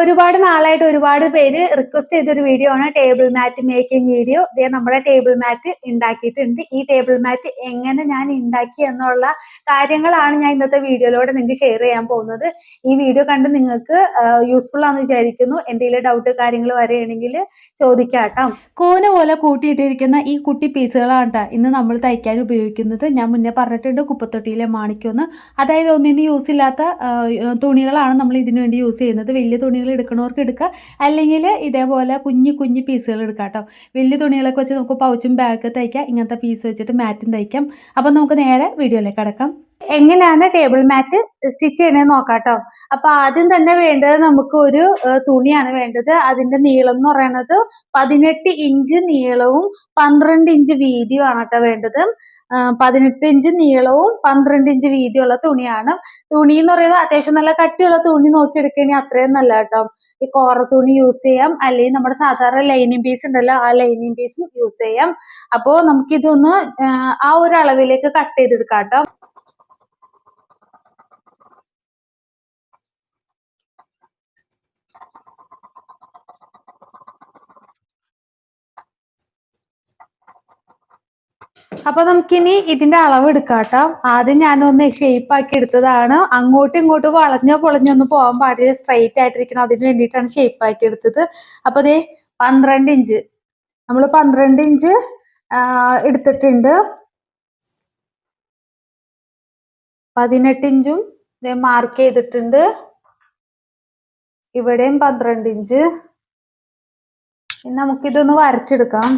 ഒരുപാട് നാളായിട്ട് ഒരുപാട് പേര് റിക്വസ്റ്റ് ചെയ്തൊരു വീഡിയോ ആണ് ടേബിൾ മാറ്റ് മേക്കിംഗ് വീഡിയോ ഇതേ നമ്മുടെ ടേബിൾ മാറ്റ് ഉണ്ടാക്കിയിട്ടുണ്ട് ഈ ടേബിൾ മാറ്റ് എങ്ങനെ ഞാൻ ഉണ്ടാക്കി എന്നുള്ള കാര്യങ്ങളാണ് ഞാൻ ഇന്നത്തെ വീഡിയോയിലൂടെ നിങ്ങൾക്ക് ഷെയർ ചെയ്യാൻ പോകുന്നത്. ഈ വീഡിയോ കണ്ട് നിങ്ങൾക്ക് യൂസ്ഫുൾ ആണെന്ന് വിചാരിക്കുന്നു. എന്തെങ്കിലും ഡൗട്ട് കാര്യങ്ങൾ വരികയാണെങ്കിൽ ചോദിക്കാട്ടോ. കൂന പോലെ കൂട്ടിയിട്ടിരിക്കുന്ന ഈ കുട്ടി പീസുകളാണ് കേട്ടോ ഇന്ന് നമ്മൾ തയ്ക്കാൻ ഉപയോഗിക്കുന്നത്. ഞാൻ മുന്നേ പറഞ്ഞിട്ടുണ്ട് കുപ്പത്തൊട്ടിയിലെ മാണിക്കൊന്ന്. അതായത് ഒന്നിനും യൂസ് ഇല്ലാത്ത തുണികളാണ് നമ്മൾ ഇതിനു വേണ്ടി യൂസ് ചെയ്യുന്നത്. വലിയ തുണികൾ എടുക്കണവർക്ക് എടുക്കുക. അല്ലെങ്കിൽ ഇതേപോലെ കുഞ്ഞു കുഞ്ഞു പീസുകൾ എടുക്കാം കേട്ടോ. വലിയ തുണികളൊക്കെ വെച്ച് നമുക്ക് പൗച്ചും ബാഗ് തയ്ക്കാം. ഇങ്ങനത്തെ പീസ് വെച്ചിട്ട് മാറ്റും തയ്ക്കാം. അപ്പം നമുക്ക് നേരെ വീഡിയോയിലേക്ക് അടക്കാം എങ്ങനെയാണ് ടേബിൾ മാറ്റ് സ്റ്റിച്ച് ചെയ്യണേന്ന് നോക്കാട്ടോ. കേട്ടോ അപ്പൊ ആദ്യം തന്നെ വേണ്ടത് നമുക്ക് ഒരു തുണിയാണ് വേണ്ടത്. അതിന്റെ നീളം എന്ന് പറയുന്നത് പതിനെട്ട് ഇഞ്ച് നീളവും പന്ത്രണ്ട് ഇഞ്ച് വീതിയുമാണ് കേട്ടോ വേണ്ടത് പതിനെട്ട് ഇഞ്ച് നീളവും പന്ത്രണ്ട് ഇഞ്ച് വീതിയുള്ള തുണിയാണ്. തുണി എന്ന് പറയുമ്പോൾ അത്യാവശ്യം നല്ല കട്ടിയുള്ള തുണി നോക്കി എടുക്കണേ അത്രയും നല്ല കേട്ടോ ഈ കോറ തുണി യൂസ് ചെയ്യാം. അല്ലെങ്കിൽ നമ്മുടെ സാധാരണ ലൈനിങ് പീസ് ഉണ്ടല്ലോ ആ ലൈനിങ് പീസും യൂസ് ചെയ്യാം. അപ്പോൾ നമുക്കിതൊന്ന് ആ ഒരു അളവിലേക്ക് കട്ട് ചെയ്തെടുക്കാം കേട്ടോ അപ്പൊ നമുക്കിനി ഇതിന്റെ അളവ് എടുക്കാട്ടോ. ആദ്യം ഞാനൊന്ന് ഷേപ്പ് ആക്കി എടുത്തതാണ്. അങ്ങോട്ടും ഇങ്ങോട്ടും വളഞ്ഞോ പൊളഞ്ഞോ ഒന്നും പോകാൻ പാടില്ല. സ്ട്രൈറ്റ് ആയിട്ടിരിക്കുന്ന അതിന് വേണ്ടിയിട്ടാണ് ഷേപ്പ് ആക്കി എടുത്തത്. അപ്പൊ ദേ പന്ത്രണ്ട് ഇഞ്ച് നമ്മൾ പന്ത്രണ്ട് ഇഞ്ച് എടുത്തിട്ടുണ്ട്. പതിനെട്ട് ഇഞ്ചും മാർക്ക് ചെയ്തിട്ടുണ്ട്. ഇവിടെയും പന്ത്രണ്ട് ഇഞ്ച് നമുക്കിതൊന്ന് വരച്ചെടുക്കാം.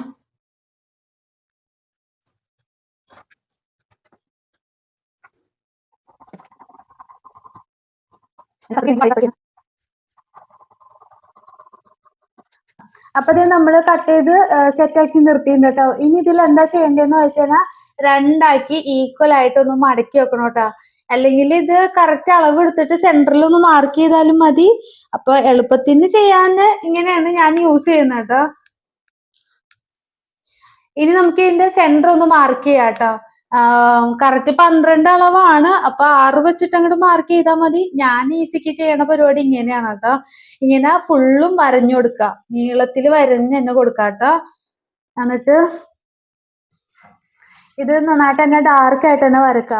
അപ്പൊ ഇത് നമ്മൾ കട്ട് ചെയ്ത് സെറ്റ് ആക്കി നിർത്തിയിട്ടുണ്ട് കേട്ടോ ഇനി ഇതിൽ എന്താ ചെയ്യേണ്ടതെന്ന് വെച്ചാൽ രണ്ടാക്കി ഈക്വൽ ആയിട്ട് ഒന്ന് മടക്കി വെക്കണം കേട്ടോ അല്ലെങ്കിൽ ഇത് കറക്റ്റ് അളവ് എടുത്തിട്ട് സെന്ററിൽ ഒന്ന് മാർക്ക് ചെയ്താലും മതി. അപ്പൊ എളുപ്പത്തിന് ചെയ്യാൻ ഇങ്ങനെയാണ് ഞാൻ യൂസ് ചെയ്യുന്നത് കേട്ടോ ഇനി നമുക്ക് ഇതിന്റെ സെന്റർ ഒന്ന് മാർക്ക് ചെയ്യാം കേട്ടോ കറക്റ്റ് പന്ത്രണ്ട് അളവാണ്. അപ്പൊ ആറ് വെച്ചിട്ട് അങ്ങോട്ട് മാർക്ക് ചെയ്താൽ മതി. ഞാൻ ഈസിക്ക് ചെയ്യണ പരിപാടി ഇങ്ങനെയാണ് കേട്ടോ ഇങ്ങനെ ഫുള്ളും വരഞ്ഞു കൊടുക്കുക നീളത്തിൽ വരഞ്ഞ് തന്നെ കൊടുക്കാട്ടോ എന്നിട്ട് ഇത് നന്നായിട്ട് തന്നെ ഡാർക്ക് ആയിട്ട് തന്നെ വരക്ക.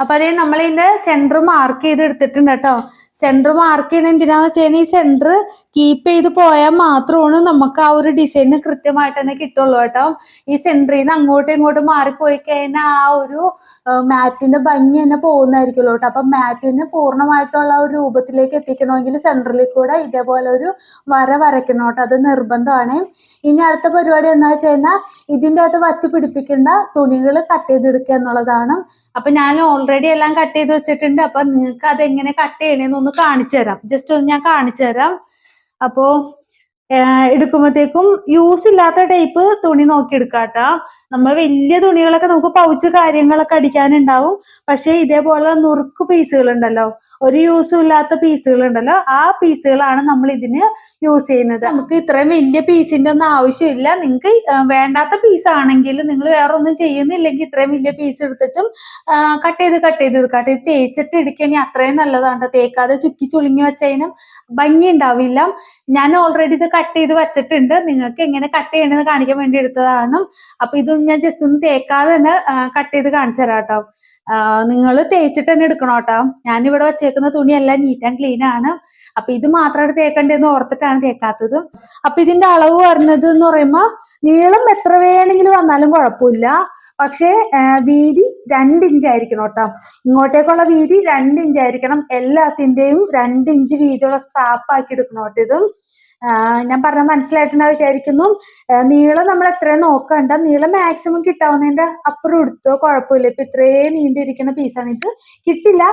അപ്പൊ അതേ നമ്മൾ സെന്റർ മാർക്ക് ചെയ്ത് എടുത്തിട്ടുണ്ട് കേട്ടോ സെന്റർ മാർക്ക് ചെയ്യണ എന്തിനാ വെച്ചാൽ ഈ സെന്റർ കീപ്പ് ചെയ്ത് പോയാൽ മാത്രമാണ് നമുക്ക് ആ ഒരു ഡിസൈൻ കൃത്യമായിട്ട് തന്നെ കിട്ടുള്ളൂ കേട്ടോ. ഈ സെന്ററിൽ നിന്ന് അങ്ങോട്ടും ഇങ്ങോട്ടും മാറിപ്പോയി കഴിഞ്ഞാൽ ആ ഒരു മാറ്റിന്റെ ഭംഗി തന്നെ പോകുന്നതായിരിക്കുമല്ലോ കേട്ടോ. അപ്പൊ മാറ്റിന് പൂർണമായിട്ടുള്ള ഒരു രൂപത്തിലേക്ക് എത്തിക്കണമെങ്കിൽ സെന്ററിൽ കൂടെ ഇതേപോലെ ഒരു വര വരയ്ക്കണം കേട്ടോ. അത് നിർബന്ധമാണ്. ഇനി അടുത്ത പരിപാടി എന്താ വെച്ച് കഴിഞ്ഞാൽ ഇതിന്റെ അകത്ത് വച്ച് പിടിപ്പിക്കേണ്ട തുണികൾ കട്ട് ചെയ്തെടുക്കുക എന്നുള്ളതാണ്. അപ്പൊ ഞാൻ ഓൾറെഡി എല്ലാം കട്ട് ചെയ്ത് വെച്ചിട്ടുണ്ട്. അപ്പൊ നിങ്ങൾക്ക് അത് എങ്ങനെ കട്ട് ചെയ്യണേന്ന് ഒന്ന് കാണിച്ചു തരാം. ജസ്റ്റ് ഒന്ന് ഞാൻ കാണിച്ചു തരാം. അപ്പോ എടുക്കുമ്പോഴത്തേക്കും യൂസ് ഇല്ലാത്ത ടൈപ്പ് തുണി നോക്കി എടുക്കാട്ടോ നമ്മൾ വലിയ തുണികളൊക്കെ നമുക്ക് പൗച്ച് കാര്യങ്ങളൊക്കെ അടിക്കാനുണ്ടാവും. പക്ഷെ ഇതേപോലെ നുറുക്ക് പീസുകൾ ഉണ്ടല്ലോ ഒരു യൂസും ഇല്ലാത്ത പീസുകൾ ഉണ്ടല്ലോ ആ പീസുകളാണ് നമ്മൾ ഇതിന് യൂസ് ചെയ്യുന്നത്. നമുക്ക് ഇത്രയും വലിയ പീസിന്റെ ഒന്നും ആവശ്യമില്ല. നിങ്ങൾക്ക് വേണ്ടാത്ത പീസ് ആണെങ്കിൽ നിങ്ങൾ വേറെ ഒന്നും ചെയ്യുന്നില്ലെങ്കിൽ ഇത്രയും വലിയ പീസ് എടുത്തിട്ടും കട്ട് ചെയ്ത് കട്ട് ചെയ്ത് എടുക്കട്ടെ തേച്ചിട്ട് എടുക്കുകയാണെങ്കിൽ അത്രയും നല്ലതാണ്. തേക്കാതെ ചുക്കി ചുളിങ്ങി വെച്ചതിനും ഭംഗി ഉണ്ടാവില്ല. ഞാൻ ഓൾറെഡി ഇത് കട്ട് ചെയ്ത് വെച്ചിട്ടുണ്ട്. നിങ്ങൾക്ക് എങ്ങനെ കട്ട് ചെയ്യണമെന്ന് കാണിക്കാൻ വേണ്ടി എടുത്തതാണ് അപ്പൊ ഇത് ഞാൻ ജസ്റ്റ് ഒന്ന് തേക്കാതെ തന്നെ കട്ട് ചെയ്ത് കാണിച്ചു തരാം കേട്ടോ. നിങ്ങൾ തേച്ചിട്ട് തന്നെ എടുക്കണം കേട്ടോ ഞാനിവിടെ വെച്ചേക്കുന്ന തുണിയെല്ലാം നീറ്റ് ആൻഡ് ക്ലീൻ ആണ്. അപ്പൊ ഇത് മാത്രമായിട്ട് തേക്കണ്ടെന്ന് ഓർത്തിട്ടാണ് തേക്കാത്തത്. അപ്പൊ ഇതിന്റെ അളവ് വരുന്നത് എന്ന് പറയുമ്പോ നീളം എത്ര വേണമെങ്കിലും വന്നാലും കുഴപ്പമില്ല. പക്ഷേ വീതി രണ്ട് ഇഞ്ച് ആയിരിക്കണം കേട്ടോ. ഇങ്ങോട്ടേക്കുള്ള വീതി രണ്ട് ഇഞ്ച് ആയിരിക്കണം. എല്ലാത്തിന്റെയും രണ്ട് ഇഞ്ച് വീതിയുള്ള സ്ട്രാപ്പ് ആക്കി എടുക്കണം കേട്ടോ ഇതും. ഞാൻ പറഞ്ഞ മനസ്സിലായിട്ടുണ്ടെന്ന് വിചാരിക്കുന്നു. നീളം നമ്മൾ എത്രയും നോക്കണ്ട. നീളം മാക്സിമം കിട്ടാവുന്നതിന്റെ അപ്പുറം എടുത്തോ കുഴപ്പമില്ല. ഇപ്പൊ ഇത്രയും നീണ്ടിരിക്കുന്ന പീസാണ് ഇത്. കിട്ടില്ല.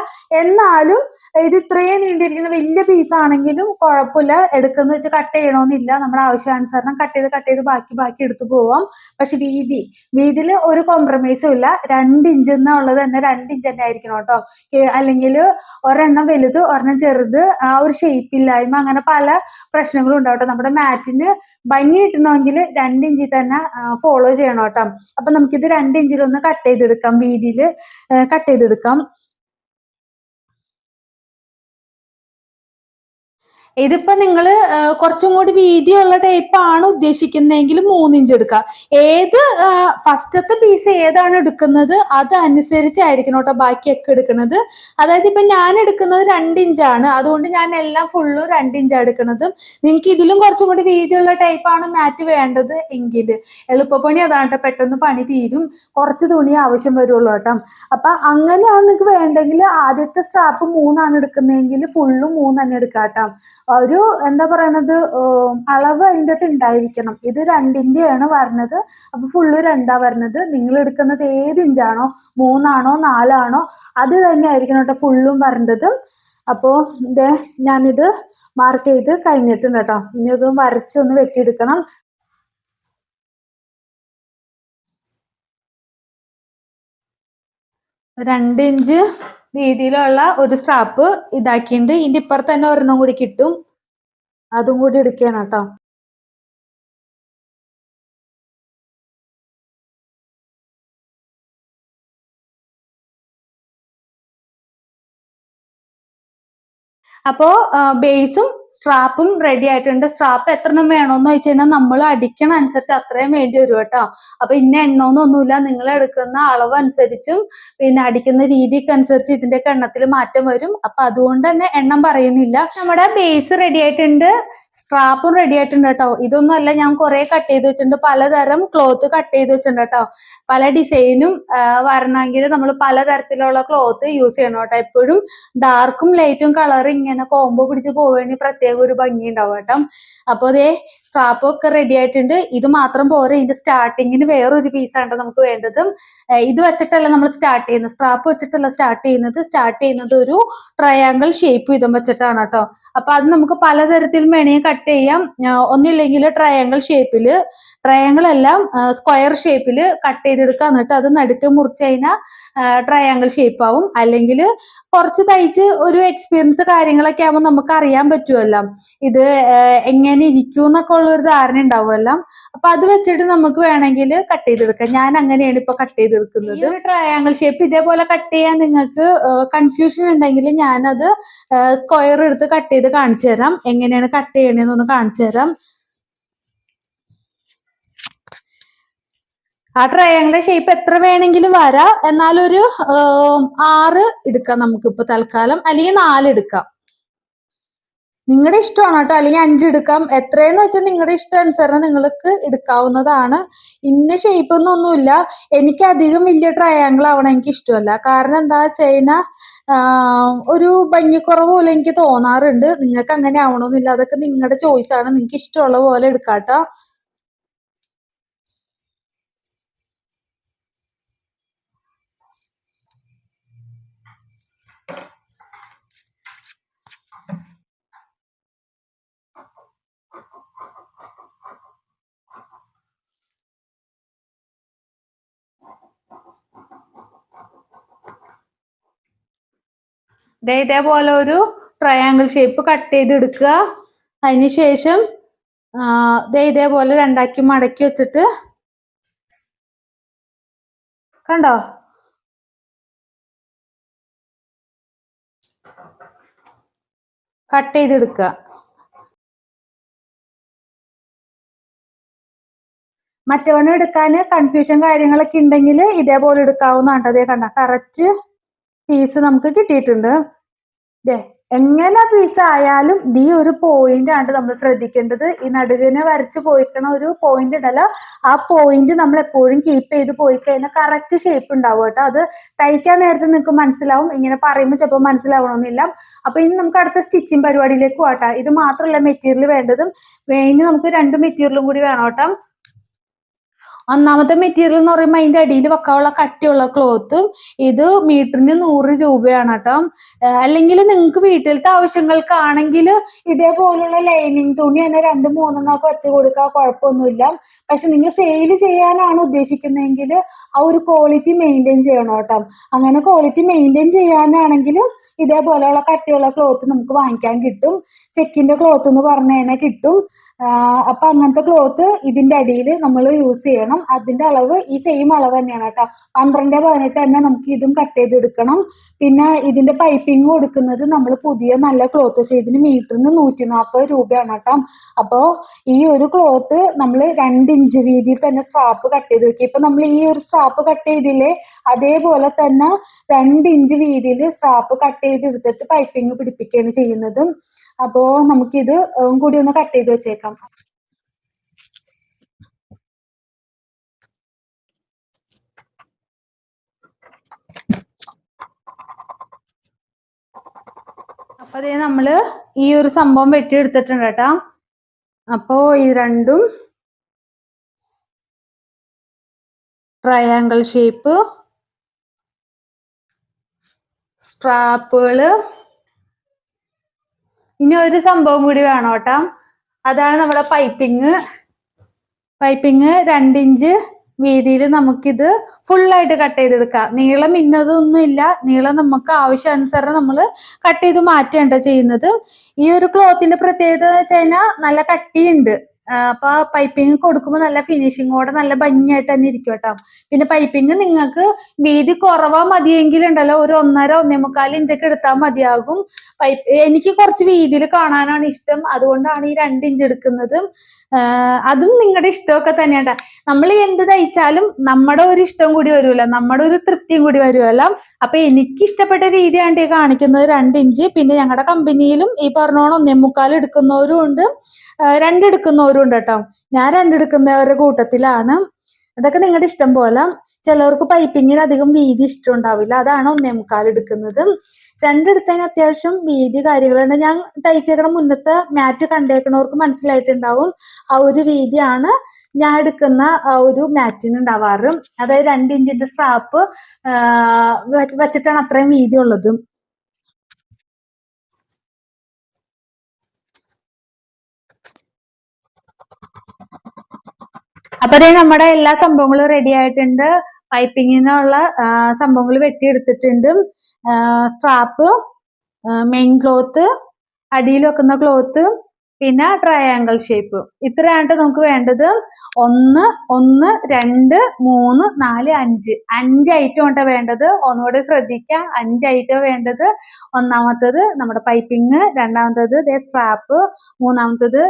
എന്നാലും ഇത് ഇത്രയും നീണ്ടിരിക്കുന്ന വലിയ പീസാണെങ്കിലും കുഴപ്പമില്ല. എടുക്കുന്ന വെച്ച് കട്ട് ചെയ്യണമെന്നില്ല നമ്മുടെ ആവശ്യാനുസരണം കട്ട് ചെയ്ത് കട്ട് ചെയ്ത് ബാക്കി ബാക്കി എടുത്തു പോവാം. പക്ഷെ വീതി. വീതിയിൽ ഒരു കോംപ്രമൈസും ഇല്ല. രണ്ട് ഇഞ്ച് എന്നുള്ളത് തന്നെ രണ്ട് ഇഞ്ച് തന്നെ ആയിരിക്കണം കേട്ടോ. അല്ലെങ്കിൽ ഒരെണ്ണം വലുത് ഒരെണ്ണം ചെറുത് ആ ഒരു ഷേപ്പ് ഇല്ലായ്മ അങ്ങനെ പല പ്രശ്നങ്ങളും ഉണ്ടാവട്ടെ. നമ്മുടെ മാറ്റിന് ഭംഗി കിട്ടണമെങ്കിൽ രണ്ട് ഇഞ്ചിൽ തന്നെ ഫോളോ ചെയ്യണം കേട്ടോ. അപ്പൊ നമുക്കിത് രണ്ട് ഇഞ്ചിലൊന്ന് കട്ട് ചെയ്തെടുക്കാം വീതിയിൽ കട്ട് ചെയ്തെടുക്കാം. ഇതിപ്പോ നിങ്ങൾ കുറച്ചും കൂടി വീതിയുള്ള ടൈപ്പ് ആണ് ഉദ്ദേശിക്കുന്നതെങ്കിൽ മൂന്നിഞ്ച് എടുക്കുക. ഏത് ഫസ്റ്റത്തെ പീസ് ഏതാണ് എടുക്കുന്നത്? അത് അനുസരിച്ചായിരിക്കണം കേട്ടോ ബാക്കിയൊക്കെ എടുക്കുന്നത്. അതായത് ഇപ്പൊ ഞാൻ എടുക്കുന്നത് രണ്ടിഞ്ചാണ്. അതുകൊണ്ട് ഞാൻ എല്ലാം ഫുള്ളും രണ്ടിഞ്ചാണ് എടുക്കുന്നത്. നിങ്ങൾക്ക് ഇതിലും കുറച്ചും കൂടി വീതിയുള്ള ടൈപ്പ് ആണ് മാറ്റ് വേണ്ടത് എങ്കിൽ. എളുപ്പപ്പണി അതാണ് കേട്ടോ. പെട്ടെന്ന് പണി തീരും. കുറച്ച് തുണി ആവശ്യം വരുള്ളൂ കേട്ടോ. അപ്പൊ അങ്ങനെയാണ് നിങ്ങൾക്ക് വേണ്ടെങ്കിൽ ആദ്യത്തെ സ്ട്രാപ്പ് മൂന്നാണ് എടുക്കുന്നതെങ്കിൽ ഫുള്ളും മൂന്ന് തന്നെ എടുക്കാം കേട്ടോ. ഒരു എന്താ പറയണത് അളവ് അതിന്റെ അകത്ത് ഉണ്ടായിരിക്കണം. ഇത് രണ്ടിന്റെയാണ് വരുന്നത് അപ്പൊ ഫുള്ള് രണ്ടാ വരുന്നത് നിങ്ങൾ എടുക്കുന്നത് ഏത് ഇഞ്ചാണോ മൂന്നാണോ നാലാണോ അത് തന്നെ ആയിരിക്കണം കേട്ടോ ഫുള്ളും വരേണ്ടത്. അപ്പോ ഇതേ ഞാനിത് മാർക്ക് ചെയ്ത് കഴിഞ്ഞിട്ടുണ്ട് കേട്ടോ. ഇനി ഇത് വരച്ചൊന്ന് വെട്ടിയെടുക്കണം. രണ്ട് ഇഞ്ച് വീതിയിലുള്ള ഒരു സ്ട്രാപ്പ് ഇതാക്കിയിട്ടുണ്ട്. ഇതിന്റെ ഇപ്പുറത്ത് തന്നെ ഒരെണ്ണം കൂടി കിട്ടും. അതും കൂടി എടുക്കണം കേട്ടോ. അപ്പോ ബേസും സ്ട്രാപ്പും റെഡി ആയിട്ടുണ്ട്. സ്ട്രാപ്പ് എത്ര എണ്ണം വേണോന്ന് വെച്ച് കഴിഞ്ഞാൽ നമ്മൾ അടിക്കണ അനുസരിച്ച് അത്രയും വേണ്ടി വരും കേട്ടോ. അപ്പൊ ഇന്ന എണ്ണമെന്നൊന്നുമില്ല നിങ്ങൾ എടുക്കുന്ന അളവ് അനുസരിച്ചും പിന്നെ അടിക്കുന്ന രീതിക്ക് അനുസരിച്ച് ഇതിന്റെ എണ്ണത്തിൽ മാറ്റം വരും. അപ്പൊ അതുകൊണ്ട് തന്നെ എണ്ണം പറയുന്നില്ല. നമ്മുടെ ബേസ് റെഡി ആയിട്ടുണ്ട്. സ്ട്രാപ്പും റെഡി ആയിട്ടുണ്ട് കേട്ടോ ഇതൊന്നും അല്ല ഞാൻ കുറെ കട്ട് ചെയ്ത് വെച്ചിട്ടുണ്ട്. പലതരം ക്ലോത്ത് കട്ട് ചെയ്ത് വെച്ചിട്ടുണ്ട് കേട്ടോ പല ഡിസൈനും വരണമെങ്കിൽ നമ്മൾ പലതരത്തിലുള്ള ക്ലോത്ത് യൂസ് ചെയ്യണം കേട്ടോ എപ്പോഴും ഡാർക്കും ലൈറ്റും കളർ ഇങ്ങനെ കോമ്പോ പിടിച്ച് പോവുകയാണെങ്കിൽ പ്രത്യേക ഒരു ഭംഗി ഉണ്ടാവും കേട്ടോ. അപ്പോൾ അതേ സ്ട്രാപ്പൊക്കെ റെഡി ആയിട്ടുണ്ട്. ഇത് മാത്രം പോരെ ഇതിന്റെ സ്റ്റാർട്ടിങ്ങിന് വേറൊരു പീസാണ് നമുക്ക് വേണ്ടത്. ഇത് വെച്ചിട്ടല്ല നമ്മൾ സ്റ്റാർട്ട് ചെയ്യുന്നത്. സ്ട്രാപ്പ് വെച്ചിട്ടല്ല സ്റ്റാർട്ട് ചെയ്യുന്നത്. സ്റ്റാർട്ട് ചെയ്യുന്നത് ഒരു ട്രയാങ്കിൾ ഷേപ്പ് ഇതും വെച്ചിട്ടാണ് കേട്ടോ അപ്പൊ അത് നമുക്ക് പലതരത്തിലും വേണമെങ്കിൽ കട്ട് ചെയ്യാം. ഒന്നില്ലെങ്കിൽ ട്രയാങ്കിൾ ഷേപ്പിൽ ട്രയാങ്കിൾ എല്ലാം സ്ക്വയർ ഷേപ്പിൽ കട്ട് ചെയ്തെടുക്കുക. എന്നിട്ട് അത് നടുക്ക് മുറിച്ച് കഴിഞ്ഞാൽ ട്രയാങ്കിൾ ഷേപ്പ് ആവും. അല്ലെങ്കിൽ കുറച്ച് തയ്ച്ച് ഒരു എക്സ്പീരിയൻസ് കാര്യങ്ങളൊക്കെ ആകുമ്പോൾ നമുക്ക് അറിയാൻ പറ്റുമല്ലോ ഇത് എങ്ങനെ ഇരിക്കും എന്നൊക്കെ ഉള്ള ഒരു ധാരണ ഉണ്ടാവുമല്ലോ. അപ്പൊ അത് വെച്ചിട്ട് നമുക്ക് വേണമെങ്കിൽ കട്ട് ചെയ്തെടുക്കാം. ഞാൻ അങ്ങനെയാണ് ഇപ്പൊ കട്ട് ചെയ്തെടുക്കുന്നത്. ട്രയാങ്കിൾ ഷേപ്പ് ഇതേപോലെ കട്ട് ചെയ്യാൻ നിങ്ങൾക്ക് കൺഫ്യൂഷൻ ഉണ്ടെങ്കിൽ ഞാനത് സ്ക്വയർ എടുത്ത് കട്ട് ചെയ്ത് കാണിച്ചു തരാം. എങ്ങനെയാണ് കട്ട് ചെയ്യണേന്നൊന്ന് കാണിച്ചു തരാം. ആ ട്രയാങ്കിളെ ഷേപ്പ് എത്ര വേണമെങ്കിലും വരാം. എന്നാലൊരു ആറ് എടുക്കാം നമുക്കിപ്പോ തൽക്കാലം. അല്ലെങ്കിൽ നാല് എടുക്കാം. നിങ്ങളുടെ ഇഷ്ടമാണ് കേട്ടോ അല്ലെങ്കിൽ അഞ്ച് എടുക്കാം. എത്രയെന്ന് വെച്ചാൽ നിങ്ങളുടെ ഇഷ്ടം അനുസരണം നിങ്ങൾക്ക് എടുക്കാവുന്നതാണ്. ഇന്ന ഷേപ്പ് ഒന്നും ഒന്നുമില്ല. എനിക്ക് അധികം വലിയ ട്രയാങ്കിൾ ആവണം എനിക്ക് ഇഷ്ടമല്ല. കാരണം എന്താ കഴിഞ്ഞാൽ ഒരു ഭംഗിക്കുറവ് പോലെ എനിക്ക് തോന്നാറുണ്ട്. നിങ്ങൾക്ക് അങ്ങനെ ആവണമെന്നില്ല അതൊക്കെ നിങ്ങളുടെ ചോയ്സ് ആണ്. നിങ്ങൾക്ക് ഇഷ്ടമുള്ള പോലെ എടുക്കാട്ടോ. ദേ ഇതേപോലെ ഒരു ട്രയാങ്കിൾ ഷേപ്പ് കട്ട് ചെയ്തെടുക്കുക. അതിന് ശേഷം ആ, ദേ ഇതേപോലെ രണ്ടാക്കി മടക്കി വെച്ചിട്ട് കണ്ടോ? കട്ട് ചെയ്തെടുക്കുക. മറ്റവണ്ണം എടുക്കാൻ കൺഫ്യൂഷൻ കാര്യങ്ങളൊക്കെ ഉണ്ടെങ്കിൽ ഇതേപോലെ എടുക്കാവുന്നതാണ് അതേ കണ്ട കറക്റ്റ് പീസ് നമുക്ക് കിട്ടിയിട്ടുണ്ട്. എങ്ങനെ പീസ് ആയാലും നീ ഒരു പോയിന്റ് ആണ് നമ്മൾ ശ്രദ്ധിക്കേണ്ടത്. ഈ നടുകിനെ വരച്ച് പോയിക്കണ ഒരു പോയിന്റ് ഉണ്ടല്ലോ. ആ പോയിന്റ് നമ്മൾ എപ്പോഴും കീപ്പ് ചെയ്ത് പോയി കഴിഞ്ഞാൽ കറക്റ്റ് ഷേപ്പ് ഉണ്ടാവും കേട്ടോ. അത് തയ്ക്കാൻ നേരത്തെ നിങ്ങൾക്ക് മനസ്സിലാവും. ഇങ്ങനെ പറയുമ്പോൾ ചിലപ്പോൾ മനസ്സിലാവണമെന്നില്ല. അപ്പൊ ഇനി നമുക്ക് അടുത്ത സ്റ്റിച്ചിങ് പരിപാടിയിലേക്ക് പോകട്ടെ ഇത് മാത്രമല്ല മെറ്റീരിയൽ വേണ്ടതും. മെയിൻ നമുക്ക് രണ്ട് മെറ്റീരിയലും കൂടി വേണം കേട്ടോ. ഒന്നാമത്തെ മെറ്റീരിയൽ എന്ന് പറയുമ്പോൾ അതിന്റെ അടിയിൽ വെക്കാനുള്ള കട്ടിയുള്ള ക്ലോത്ത് ഇത് മീറ്ററിന് നൂറ് രൂപയാണ് കേട്ടോ. അല്ലെങ്കിൽ നിങ്ങൾക്ക് വീട്ടിലത്തെ ആവശ്യങ്ങൾക്കാണെങ്കിൽ ഇതേപോലുള്ള ലൈനിങ് തുണി തന്നെ രണ്ട് മൂന്നെണ്ണമൊക്കെ വെച്ച് കൊടുക്കുക കുഴപ്പമൊന്നുമില്ല. പക്ഷെ നിങ്ങൾ സെയിൽ ചെയ്യാനാണ് ഉദ്ദേശിക്കുന്നതെങ്കിൽ ആ ഒരു ക്വാളിറ്റി മെയിന്റെയിൻ ചെയ്യണം കേട്ടോ. അങ്ങനെ ക്വാളിറ്റി മെയിന്റെയിൻ ചെയ്യാനാണെങ്കിൽ ഇതേപോലെയുള്ള കട്ടിയുള്ള ക്ലോത്ത് നമുക്ക് വാങ്ങിക്കാൻ കിട്ടും. ചെക്കിന്റെ ക്ലോത്ത് എന്ന് പറഞ്ഞു കഴിഞ്ഞാൽ കിട്ടും. അപ്പൊ അങ്ങനത്തെ ക്ലോത്ത് ഇതിന്റെ അടിയിൽ നമ്മൾ യൂസ് ചെയ്യണം. എടുക്കണം. അതിന്റെ അളവ് ഈ സെയിം അളവ് തന്നെയാണ് കേട്ടോ. പന്ത്രണ്ട് പതിനെട്ട് തന്നെ നമുക്ക് ഇതും കട്ട് ചെയ്തെടുക്കണം. പിന്നെ ഇതിന്റെ പൈപ്പിംഗ് കൊടുക്കുന്നത് നമ്മൾ പുതിയ നല്ല ക്ലോത്ത് ചെയ്തിന് മീറ്ററിന് നൂറ്റി നാൽപ്പത് രൂപയാണ് കേട്ടോ. അപ്പോ ഈ ഒരു ക്ലോത്ത് നമ്മൾ രണ്ട് ഇഞ്ച് വീതിയിൽ തന്നെ സ്ട്രാപ്പ് കട്ട് ചെയ്ത് വെക്കുക ഇപ്പൊ നമ്മൾ ഈ ഒരു സ്ട്രാപ്പ് കട്ട് ചെയ്തില്ലേ അതേപോലെ തന്നെ രണ്ട് ഇഞ്ച് വീതിയിൽ സ്ട്രാപ്പ് കട്ട് ചെയ്ത് എടുത്തിട്ട് പൈപ്പിംഗ് പിടിപ്പിക്കുകയാണ് ചെയ്യുന്നത്. അപ്പോ നമുക്കിത് കൂടി ഒന്ന് കട്ട് ചെയ്ത് വെച്ചേക്കാം. അപ്പൊ അതേ നമ്മൾ ഈ ഒരു സംഭവം വെട്ടിയെടുത്തിട്ടുണ്ട് കേട്ടോ. അപ്പോ ഈ രണ്ടും ട്രയാങ്കിൾ ഷേപ്പ് സ്ട്രാപ്പുകൾ ഇനി ഒരു സംഭവം കൂടി വേണം കേട്ടോ. അതാണ് നമ്മുടെ പൈപ്പിങ് പൈപ്പിങ് രണ്ടിഞ്ച് വീതിയിൽ നമുക്കിത് ഫുള്ളായിട്ട് കട്ട് ചെയ്തെടുക്കാം. നീളം ഇന്നതൊന്നും ഇല്ല. നീളം നമുക്ക് ആവശ്യാനുസരണം നമ്മൾ കട്ട് ചെയ്ത് മാറ്റുകയാണ് ചെയ്യുന്നത്. ഈ ഒരു ക്ലോത്തിന്റെ പ്രത്യേകത എന്ന് വെച്ച് കഴിഞ്ഞാൽ നല്ല കട്ടിയുണ്ട്. അപ്പൊ പൈപ്പിംഗ് കൊടുക്കുമ്പോൾ നല്ല ഫിനിഷിങ്ങോടെ നല്ല ഭംഗിയായിട്ട് തന്നെ ഇരിക്കും കേട്ടോ. പിന്നെ പൈപ്പിംഗ് നിങ്ങൾക്ക് വീതി കുറവാ മതിയെങ്കിൽ ഉണ്ടല്ലോ ഒരു ഒന്നര ഒന്നേ മുക്കാൽ ഇഞ്ചൊക്കെ എടുത്താൽ മതിയാകും. പൈപ്പ് എനിക്ക് കുറച്ച് വീതിയിൽ കാണാനാണ് ഇഷ്ടം. അതുകൊണ്ടാണ് ഈ രണ്ട് ഇഞ്ച് എടുക്കുന്നത്. അതും നിങ്ങളുടെ ഇഷ്ടമൊക്കെ തന്നെയാണ് നമ്മൾ എന്ത് തയ്ച്ചാലും നമ്മുടെ ഒരു ഇഷ്ടം കൂടി വരുമല്ലോ നമ്മുടെ ഒരു തൃപ്തിയും കൂടി വരുമല്ലോ അപ്പൊ എനിക്ക് ഇഷ്ടപ്പെട്ട രീതിയാണ് കാണിക്കുന്നത് രണ്ട് ഇഞ്ച് പിന്നെ ഞങ്ങളുടെ കമ്പനിയിലും ഈ പറഞ്ഞോണം ഒന്നേ മുക്കാൽ എടുക്കുന്നവരും ഉണ്ട്. ആഹ് രണ്ട് എടുക്കുന്നവരും ഉണ്ട് കേട്ടോ ഞാൻ രണ്ടെടുക്കുന്നവരുടെ കൂട്ടത്തിലാണ്. അതൊക്കെ നിങ്ങളുടെ ഇഷ്ടം പോലെ. ചിലവർക്ക് പൈപ്പിങ്ങിന് അധികം വീതി ഇഷ്ടം ഉണ്ടാവില്ല അതാണ് ഒന്നേ മുക്കാൽ എടുക്കുന്നത്. രണ്ടെടുത്തതിന് അത്യാവശ്യം വീതി കാര്യങ്ങളുണ്ട്. ഞാൻ തയ്ച്ചേക്കണ മുന്നത്തെ മാറ്റ് കണ്ടേക്കണവർക്ക് മനസ്സിലായിട്ടുണ്ടാവും. ആ ഒരു വീതിയാണ് ഞാൻ എടുക്കുന്ന ഒരു മാറ്റിന് ഉണ്ടാവാറ്. അതായത് രണ്ട് ഇഞ്ചിന്റെ സ്ട്രാപ്പ് വെച്ചിട്ടാണ് അത്രയും വീതി ഉള്ളത് അപ്പൊ ദേ നമ്മുടെ എല്ലാ സംഭവങ്ങളും റെഡി ആയിട്ടുണ്ട്. പൈപ്പിങ്ങിനുള്ള സംഭവങ്ങൾ വെട്ടിയെടുത്തിട്ടുണ്ട്. സ്ട്രാപ്പ് മെയിൻ ക്ലോത്ത് അടിയിൽ വെക്കുന്ന ക്ലോത്ത് പിന്നെ ട്രയാങ്കിൾ ഷേപ്പ് ഇത്രയാണ് നമുക്ക് വേണ്ടത്. ഒന്ന് ഒന്ന് രണ്ട് മൂന്ന് നാല് അഞ്ച്. അഞ്ച് ഐറ്റം ഉണ്ട് വേണ്ടത്. ഒന്നുകൂടെ ശ്രദ്ധിക്കാം. അഞ്ച് ഐറ്റം വേണ്ടത്. ഒന്നാമത്തത് നമ്മുടെ പൈപ്പിങ് രണ്ടാമത്തത് ദേ സ്ട്രാപ്പ് മൂന്നാമത്തത്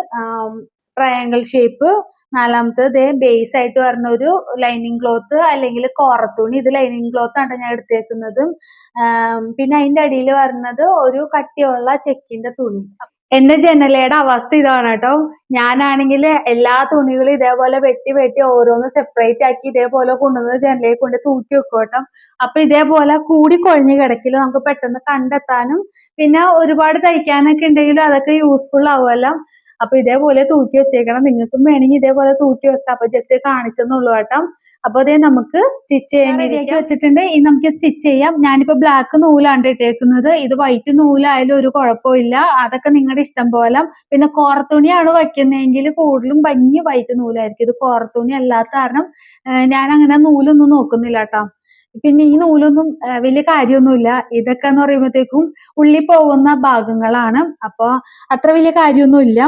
ട്രയാങ്കിൾ ഷേപ്പ് നാലാമത്തത് ബേസ് ആയിട്ട് വരുന്ന ഒരു ലൈനിങ് ക്ലോത്ത് അല്ലെങ്കിൽ കോറത്തുണി. ഇത് ലൈനിങ് ക്ലോത്ത് ആണ് ഞാൻ എടുത്തേക്കുന്നതും. പിന്നെ അതിന്റെ അടിയിൽ വരുന്നത് ഒരു കട്ടിയുള്ള ചെക്കിന്റെ തുണി. എന്റെ ജനലയുടെ അവസ്ഥ ഇതാണ് കേട്ടോ. ഞാനാണെങ്കിൽ എല്ലാ തുണികളും ഇതേപോലെ വെട്ടി വെട്ടി ഓരോന്ന് സെപ്പറേറ്റ് ആക്കി ഇതേപോലെ കൊണ്ടുവന്ന് ജനലയിൽ കൊണ്ട് തൂക്കി വെക്കും കേട്ടോ. അപ്പൊ ഇതേപോലെ കൂടി കൊഴിഞ്ഞ് കിടക്കില്ല. നമുക്ക് പെട്ടെന്ന് കണ്ടെത്താനും പിന്നെ ഒരുപാട് തയ്ക്കാനൊക്കെ ഉണ്ടെങ്കിലും അതൊക്കെ യൂസ്ഫുൾ ആവുമല്ലോ. അപ്പൊ ഇതേപോലെ തൂക്കി വെച്ചേക്കണം. നിങ്ങൾക്കും വേണമെങ്കിൽ ഇതേപോലെ തൂക്കി വെക്കാം. അപ്പൊ ജസ്റ്റ് കാണിച്ചെന്നുള്ളൂ കേട്ടോ. അപ്പൊ അതേ നമുക്ക് സ്റ്റിച്ച് ചെയ്യാൻ റെഡിയാക്കി വെച്ചിട്ടുണ്ട്. ഇനി നമുക്ക് സ്റ്റിച്ച് ചെയ്യാം. ഞാനിപ്പോ ബ്ലാക്ക് നൂലാണ് ഇട്ടേക്കുന്നത്. ഇത് വൈറ്റ് നൂലായാലും ഒരു കുഴപ്പമില്ല. അതൊക്കെ നിങ്ങളുടെ ഇഷ്ടം പോലെ. പിന്നെ കോറത്തുണിയാണ് വയ്ക്കുന്നതെങ്കിൽ കൂടുതലും ഭംഗി വൈറ്റ് നൂലായിരിക്കും. ഇത് കോറത്തുണി അല്ലാത്ത കാരണം ഞാൻ അങ്ങനെ നൂലൊന്നും നോക്കുന്നില്ല കേട്ടോ. പിന്നെ ഈ നൂലൊന്നും വലിയ കാര്യമൊന്നുമില്ല. ഇതൊക്കെ എന്ന് പറയുമ്പോഴത്തേക്കും ഉള്ളി പോകുന്ന ഭാഗങ്ങളാണ്. അപ്പൊ അത്ര വലിയ കാര്യമൊന്നുമില്ല.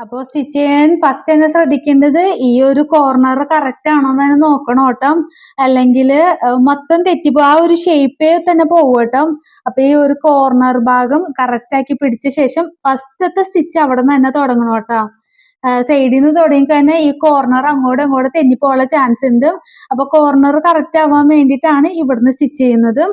അപ്പൊ സ്റ്റിച്ച് ചെയ്യാൻ ഫസ്റ്റ് തന്നെ ശ്രദ്ധിക്കേണ്ടത് ഈ ഒരു കോർണർ കറക്റ്റ് ആണോ എന്ന് നോക്കണം ഓട്ടം അല്ലെങ്കിൽ മൊത്തം തെറ്റിപ്പോ ആ ഒരു ഷേപ്പ് തന്നെ പോവട്ടം അപ്പൊ ഈ ഒരു കോർണർ ഭാഗം കറക്റ്റ് ആക്കി പിടിച്ച ശേഷം ഫസ്റ്റത്തെ സ്റ്റിച്ച് അവിടെ നിന്ന് തന്നെ തുടങ്ങണം കേട്ടോ. സൈഡിൽ നിന്ന് തുടങ്ങി തന്നെ ഈ കോർണർ അങ്ങോട്ടും ഇങ്ങോട്ടും തെന്നിപ്പോള ചാൻസ് ഉണ്ട്. അപ്പൊ കോർണർ കറക്റ്റ് ആവാൻ വേണ്ടിയിട്ടാണ് ഇവിടുന്ന് സ്റ്റിച്ച് ചെയ്യുന്നത്.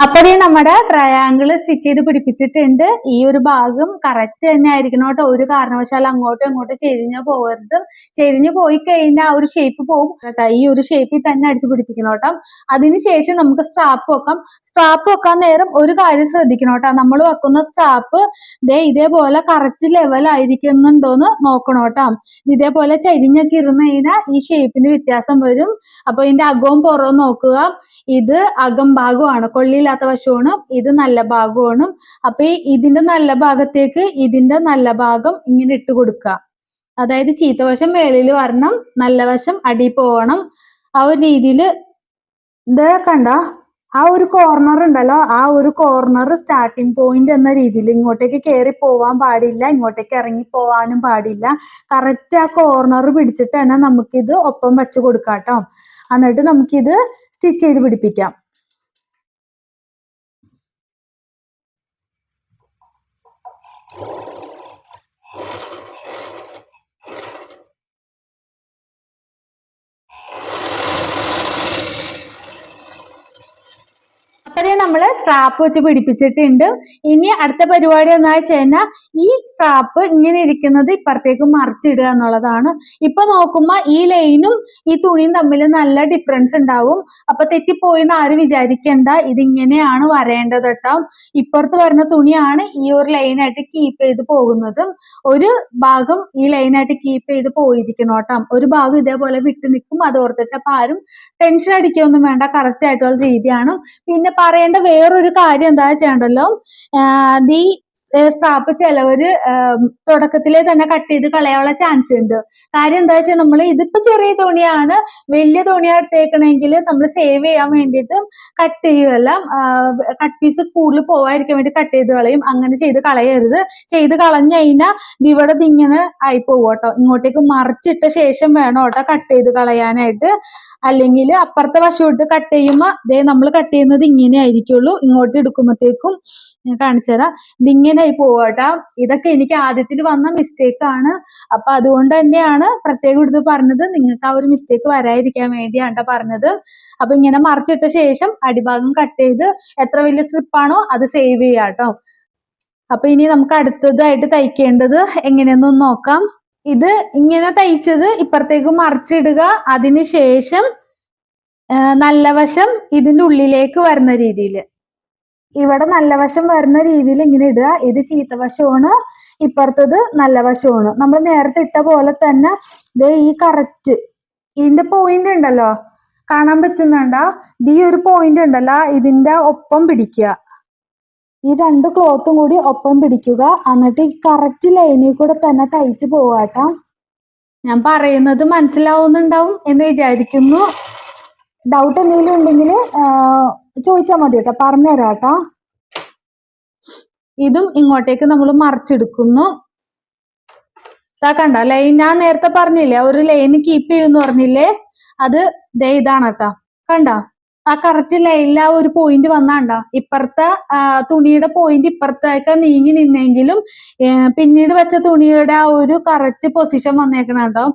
അപ്പൊ ദേ നമ്മുടെ ട്രയാങ്കിൾ സ്റ്റിച്ച് ചെയ്ത് പിടിപ്പിച്ചിട്ടുണ്ട്. ഈ ഒരു ഭാഗം കറക്റ്റ് തന്നെ ആയിരിക്കണം കേട്ടോ. ഒരു കാരണവശാലും അങ്ങോട്ടും ഇങ്ങോട്ടും ചെരിഞ്ഞു പോകരുത്. ചെരിഞ്ഞു പോയി കഴിഞ്ഞാൽ ആ ഒരു ഷേപ്പ് പോകും. കേട്ടോ ഈ ഒരു ഷേപ്പിൽ തന്നെ അടിച്ച് പിടിപ്പിക്കണം കേട്ടോ. അതിനുശേഷം നമുക്ക് സ്ട്രാപ്പ് വെക്കാം. സ്ട്രാപ്പ് വെക്കാൻ നേരം ഒരു കാര്യം ശ്രദ്ധിക്കണം കേട്ടോ. നമ്മൾ വെക്കുന്ന സ്ട്രാപ്പ് ദേ ഇതേപോലെ കറക്റ്റ് ലെവൽ ആയിരിക്കുന്നുണ്ടോന്ന് നോക്കണം കേട്ടോ. ഇതേപോലെ ചരിഞ്ഞൊക്കെ ഇരുന്ന് കഴിഞ്ഞാൽ ഈ ഷേപ്പിന് വ്യത്യാസം വരും. അപ്പൊ ഇതിന്റെ അകവും പുറവും നോക്കുക. ഇത് അകം ഭാഗമാണ് കൊള്ളിയില്ലാത്ത വശമാണ് ഇത് നല്ല ഭാഗമാണ്. അപ്പൊ ഇതിന്റെ നല്ല ഭാഗത്തേക്ക് ഇതിന്റെ നല്ല ഭാഗം ഇങ്ങനെ ഇട്ട് കൊടുക്കുക. അതായത് ചീത്ത വശം മേളിൽ വരണം നല്ല വശം അടി പോകണം ആ ഒരു രീതിയിൽ ഇത് കണ്ട ആ ഒരു കോർണർ ഉണ്ടല്ലോ ആ ഒരു കോർണർ സ്റ്റാർട്ടിംഗ് പോയിന്റ് എന്ന രീതിയിൽ ഇങ്ങോട്ടേക്ക് കയറി പോവാൻ പാടില്ല ഇങ്ങോട്ടേക്ക് ഇറങ്ങി പോവാനും പാടില്ല. കറക്റ്റ് ആ കോർണർ പിടിച്ചിട്ട് തന്നെ നമുക്കിത് ഒപ്പം വെച്ച് കൊടുക്കാം കേട്ടോ എന്നിട്ട് നമുക്കിത് സ്റ്റിച്ച് ചെയ്ത് പിടിപ്പിക്കാം. നമ്മൾ സ്ട്രാപ്പ് വെച്ച് പിടിപ്പിച്ചിട്ടുണ്ട്. ഇനി അടുത്ത പരിപാടി എന്താ വെച്ച് കഴിഞ്ഞാൽ ഈ സ്ട്രാപ്പ് ഇങ്ങനെ ഇരിക്കുന്നത് ഇപ്പുറത്തേക്ക് മറിച്ചിടുക എന്നുള്ളതാണ്. ഇപ്പൊ നോക്കുമ്പോ ഈ ലൈനും ഈ തുണിയും തമ്മിൽ നല്ല ഡിഫറൻസ് ഉണ്ടാവും. അപ്പൊ തെറ്റിപ്പോയി എന്ന് ആരും വിചാരിക്കണ്ട. ഇതിങ്ങനെയാണ് വരേണ്ടത് കേട്ടോ. ഇപ്പുറത്ത് വരുന്ന തുണിയാണ് ഈ ഒരു ലൈനായിട്ട് കീപ്പ് ചെയ്ത് പോകുന്നതും. ഒരു ഭാഗം ഈ ലൈനായിട്ട് കീപ്പ് ചെയ്ത് പോയിരിക്കണം കേട്ടോ. ഒരു ഭാഗം ഇതേപോലെ വിട്ടു നിൽക്കും. അത് ഓർത്തിട്ട് അപ്പൊ ആരും ടെൻഷൻ അടിക്കുകയൊന്നും വേണ്ട. കറക്റ്റ് ആയിട്ടുള്ള രീതിയാണ്. പിന്നെ പറയേണ്ട വേറൊരു കാര്യം എന്താ ചെയ്യേണ്ടല്ലോ? ദീ സ്ട്രാപ്പ് ചിലവര് തുടക്കത്തിലേ തന്നെ കട്ട് ചെയ്ത് കളയാനുള്ള ചാൻസ് ഉണ്ട്. കാര്യം എന്താ വെച്ചാൽ നമ്മൾ ഇതിപ്പോ ചെറിയ തുണിയാണ് വലിയ തുണിയാണ് എടുത്തേക്കണമെങ്കിൽ നമ്മൾ സേവ് ചെയ്യാൻ വേണ്ടിയിട്ട് കട്ട് ചെയ്യുമല്ല കട്ട് പീസ് കൂടുതൽ പോവാതിരിക്കാൻ വേണ്ടി കട്ട് ചെയ്ത് കളയും. അങ്ങനെ ചെയ്ത് കളയരുത്. ചെയ്ത് കളഞ്ഞു കഴിഞ്ഞാൽ ഇവിടെ ഇങ്ങനെ ആയി കേട്ടോ. ഇങ്ങോട്ടേക്ക് മറിച്ചിട്ട ശേഷം വേണം കേട്ടോ കട്ട് ചെയ്ത് കളയാനായിട്ട്. അല്ലെങ്കിൽ അപ്പുറത്തെ വശത്തോട്ട് കട്ട് ചെയ്യുമ്പോൾ ദേ നമ്മൾ കട്ട് ചെയ്യുന്നത് ഇങ്ങനെ ആയിരിക്കുള്ളൂ ഇങ്ങോട്ട് എടുക്കുമ്പോഴത്തേക്കും കാണിച്ചു തരാം ഇതിങ്ങനെ ആയി പോവാട്ടാ. ഇതൊക്കെ എനിക്ക് ആദ്യത്തിൽ വന്ന മിസ്റ്റേക്ക് ആണ്. അപ്പൊ അതുകൊണ്ട് തന്നെയാണ് പ്രത്യേകം എടുത്ത് പറഞ്ഞത്. നിങ്ങൾക്ക് ആ ഒരു മിസ്റ്റേക്ക് വരാതിരിക്കാൻ വേണ്ടിയാണ് പറഞ്ഞത്. അപ്പൊ ഇങ്ങനെ മറിച്ചിട്ട ശേഷം അടിഭാഗം കട്ട് ചെയ്ത് എത്ര വലിയ സ്ട്രിപ്പാണോ അത് സേവ് ചെയ്യാട്ടോ. അപ്പൊ ഇനി നമുക്ക് അടുത്തതായിട്ട് തയ്ക്കേണ്ടത് എങ്ങനെയെന്നൊന്ന് നോക്കാം. ഇത് ഇങ്ങനെ തയ്ച്ചത് ഇപ്പുറത്തേക്ക് മറിച്ചിടുക. അതിനുശേഷം നല്ല വശം ഇതിന്റെ ഉള്ളിലേക്ക് വരുന്ന രീതിയിൽ ഇവിടെ നല്ല വശം വരുന്ന രീതിയിൽ ഇങ്ങനെ ഇടുക. ഇത് ചീത്ത വശമാണ് ഇപ്പുറത്തത് നല്ല വശമാണ്. നമ്മൾ നേരത്തെ ഇട്ട പോലെ തന്നെ ദേ ഈ കറക്റ്റ് ഇതിന്റെ പോയിന്റ് ഉണ്ടല്ലോ. കാണാൻ പറ്റുന്നുണ്ടോ? ഈ ഒരു പോയിന്റ് ഉണ്ടല്ലോ. ഇതിന്റെ ഒപ്പം പിടിക്കുക. ഈ രണ്ട് ക്ലോത്തും കൂടി ഒപ്പം പിടിക്കുക. എന്നിട്ട് ഈ കറക്റ്റ് ലൈനിൽ കൂടെ തന്നെ തയ്ച്ചു പോവാട്ടോ ഞാൻ പറയുന്നത് മനസ്സിലാവുന്നുണ്ടാവും എന്ന് വിചാരിക്കുന്നു. ഡൗട്ട് എന്തെങ്കിലും ഉണ്ടെങ്കിൽ ചോദിച്ചാൽ മതി കേട്ടോ പറഞ്ഞുതരാം കേട്ടോ ഇതും ഇങ്ങോട്ടേക്ക് നമ്മൾ മറിച്ചെടുക്കുന്നു. ഇതാ കണ്ട ലൈൻ ഞാൻ നേരത്തെ പറഞ്ഞില്ലേ ഒരു ലൈൻ കീപ്പ് ചെയ്യുമെന്ന് പറഞ്ഞില്ലേ? അത് ദേ ഇതാണ് കേട്ടോ കണ്ട? ആ കറക്റ്റ് ലൈനിൽ ആ ഒരു പോയിന്റ് വന്നാണ്ട ഇപ്പുറത്തെ തുണിയുടെ പോയിന്റ് ഇപ്പുറത്തേക്ക് നീങ്ങി നിന്നെങ്കിലും പിന്നീട് വെച്ച തുണിയുടെ ആ ഒരു കറക്റ്റ് പൊസിഷൻ വന്നേക്കണം കേട്ടോ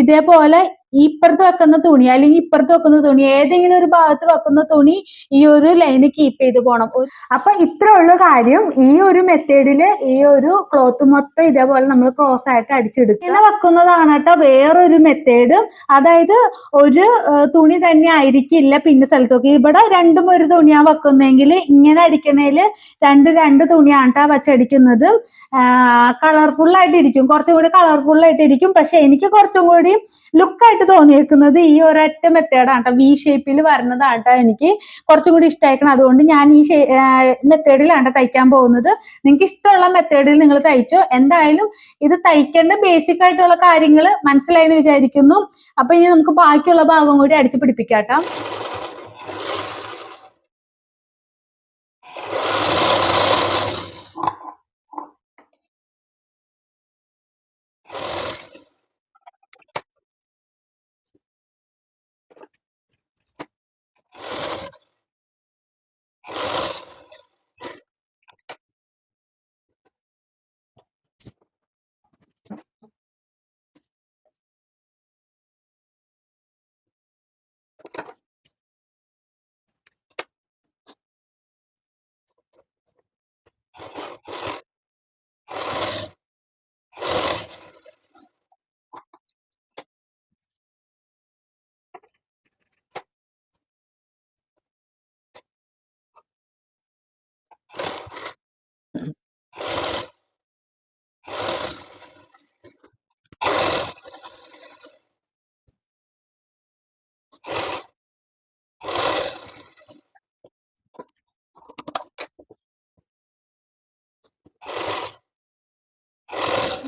ഇതേപോലെ ഇപ്പുറത്ത് വെക്കുന്ന തുണി അല്ലെങ്കിൽ ഇപ്പുറത്ത് വെക്കുന്ന തുണി ഏതെങ്കിലും ഒരു ഭാഗത്ത് വെക്കുന്ന തുണി ഈ ഒരു ലൈന് കീപ്പ് ചെയ്ത് പോണം. അപ്പൊ ഇത്ര ഉള്ള കാര്യം. ഈ ഒരു മെത്തേഡിൽ ഈ ഒരു ക്ലോത്ത് മൊത്തം ഇതേപോലെ നമ്മൾ ക്രോസ് ആയിട്ട് അടിച്ചെടുക്കും ഇങ്ങനെ വെക്കുന്നതാണ് കേട്ടോ വേറൊരു മെത്തേഡ് അതായത് ഒരു തുണി തന്നെ ആയിരിക്കില്ല പിന്നെ സ്ഥലത്തൊക്കെ. ഇവിടെ രണ്ടും ഒരു തുണിയാ വെക്കുന്നെങ്കിൽ ഇങ്ങനെ അടിക്കണേൽ രണ്ട് രണ്ട് തുണിയാണ് കേട്ടോ വെച്ചടിക്കുന്നത്. കളർഫുൾ ആയിട്ട് ഇരിക്കും കുറച്ചും കൂടി കളർഫുൾ ആയിട്ട് ഇരിക്കും പക്ഷെ എനിക്ക് കുറച്ചും കൂടി ലുക്കായിട്ട് ആയിട്ട് തോന്നിയേക്കുന്നത് ഈ ഒരൊറ്റ മെത്തേഡാണ് കേട്ടോ വി ഷേപ്പിൽ വരുന്നതാണ് കേട്ടോ എനിക്ക് കുറച്ചും കൂടി ഇഷ്ടമായിരിക്കണം അതുകൊണ്ട് ഞാൻ ഈ മെത്തേഡിലാണ് തയ്ക്കാൻ പോകുന്നത്. നിങ്ങൾക്ക് ഇഷ്ടമുള്ള മെത്തേഡിൽ നിങ്ങൾ തയ്ച്ചോ. എന്തായാലും ഇത് തയ്ക്കേണ്ട ബേസിക് ആയിട്ടുള്ള കാര്യങ്ങൾ മനസ്സിലായെന്ന് വിചാരിക്കുന്നു. അപ്പൊ ഇനി നമുക്ക് ബാക്കിയുള്ള ഭാഗം കൂടി അടിച്ചു പിടിപ്പിക്കാം കേട്ടോ